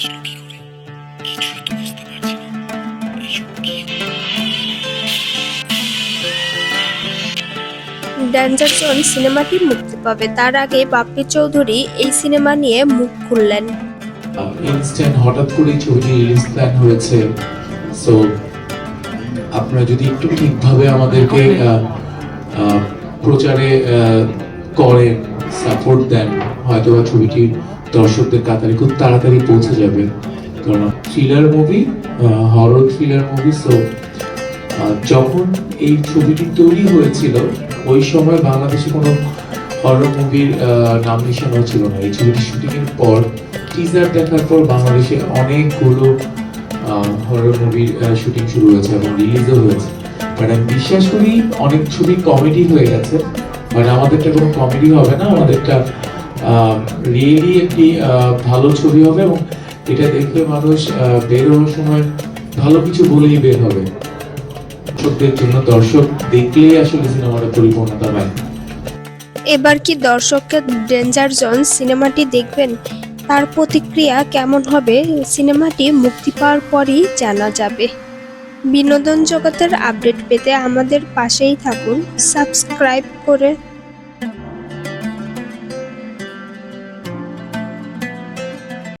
আসলো জন সিনেমাটি মুক্তি পাবে। তার আগে বাপ্পি চৌধুরী এই সিনেমা নিয়ে মুখ খুললেন। ইনস্ট্যান্ট হঠাৎ করে ছবিটি রিলিজ প্ল্যান হয়েছে। সো আপনারা যদি একটু ঠিকভাবে আমাদেরকে প্রচারে করেন সাপোর্ট দেন হয়তো ছবিটির দর্শকদের কাতারে খুব তাড়াতাড়ি পৌঁছে যাবে। কারণ thriller movie horror thriller movie so যখন এই ছবিটি তৈরি হয়েছিল, ওই সময় বাংলাদেশে কোনো হরর মুভির নাম নিশানাও ছিল না। এই ছবিটি শুটিং এর পর টিজার দেখার পর বাংলাদেশে অনেকগুলো হরর মুভির শুটিং শুরু হয়েছে এবং রিলিজও হয়েছে। বাট আমি বিশ্বাস করি, অনেক ছবি কমেডি হয়ে গেছে। বাট আমাদেরটা কোনো কমেডি হবে না, আমাদেরটা রিয়েলি একটি ভালো ছবি হবে এবং এটা দেখে মানুষ আহ, বের হওয়ার সময় ভালো কিছু বলেই বের হবে। দর্শকদের জন্য দর্শক দেখলেই আসলে সিনেমাটা পরিপূর্ণতা পায়। এবার কি দর্শককে ডেঞ্জার জোন সিনেমাটি দেখবেন? তার প্রতিক্রিয়া কেমন হবে? সিনেমাটি মুক্তি পাওয়ার পরই জানা যাবে। বিনোদন জগতের আপডেট পেতে আমাদের পাশেই থাকুন। সাবস্ক্রাইব করে